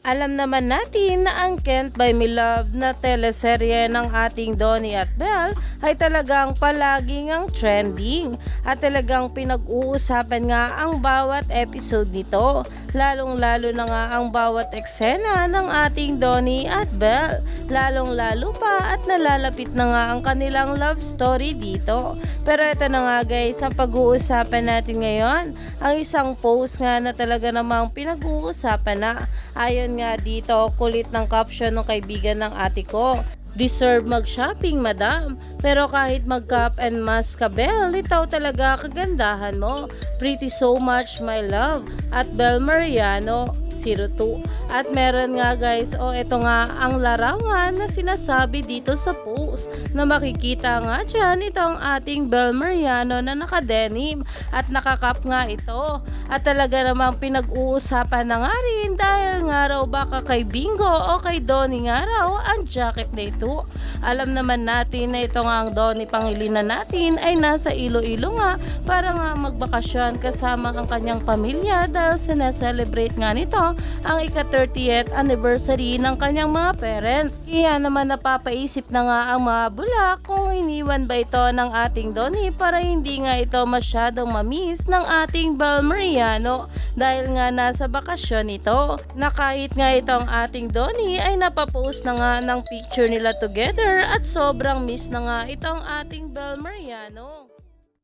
Alam naman natin na ang Kent by Me Love na teleserye ng ating Donnie at Belle ay talagang palaging ang trending at talagang pinag-uusapan nga ang bawat episode nito. Lalong lalo na nga ang bawat eksena ng ating Donnie at Belle. Lalong lalo pa at nalalapit na nga ang kanilang love story dito. Pero ito na nga guys ang pag-uusapan natin ngayon. Ang isang post nga na talaga namang pinag-uusapan na. Ayon nga dito kulit ng caption ng kaibigan ng ate ko Deserve mag-shopping, madam. Pero kahit mag-cup and mask ka, Belle, itaw talaga kagandahan mo. Pretty so much, my love. At Bel Mariano, 02. At meron nga guys, o oh, ito nga ang larawan na sinasabi dito sa post na makikita nga dyan itong ating Bel Mariano na nakadenim at nakakap nga ito. At talaga namang pinag-uusapan na nga rin dahil nga raw baka kay Bingo o kay Donnie nga raw ang jacket na ito. Alam naman natin na ito nga ang Donnie Pangilinan natin ay nasa Iloilo nga para nga magbakasyon kasama ang kanyang pamilya dahil sineselebrate nga nito ang ika-30th anniversary ng kanyang mga parents. Kaya naman napapaisip na nga ang mga bulak kung iniwan ba ito ng ating Donnie para hindi nga ito masyadong mamiss ng ating Bel Mariano dahil nga nasa bakasyon ito. Na kahit nga itong ating Donnie ay napapost na nga ng picture nila together at sobrang miss na nga itong ating Bel Mariano.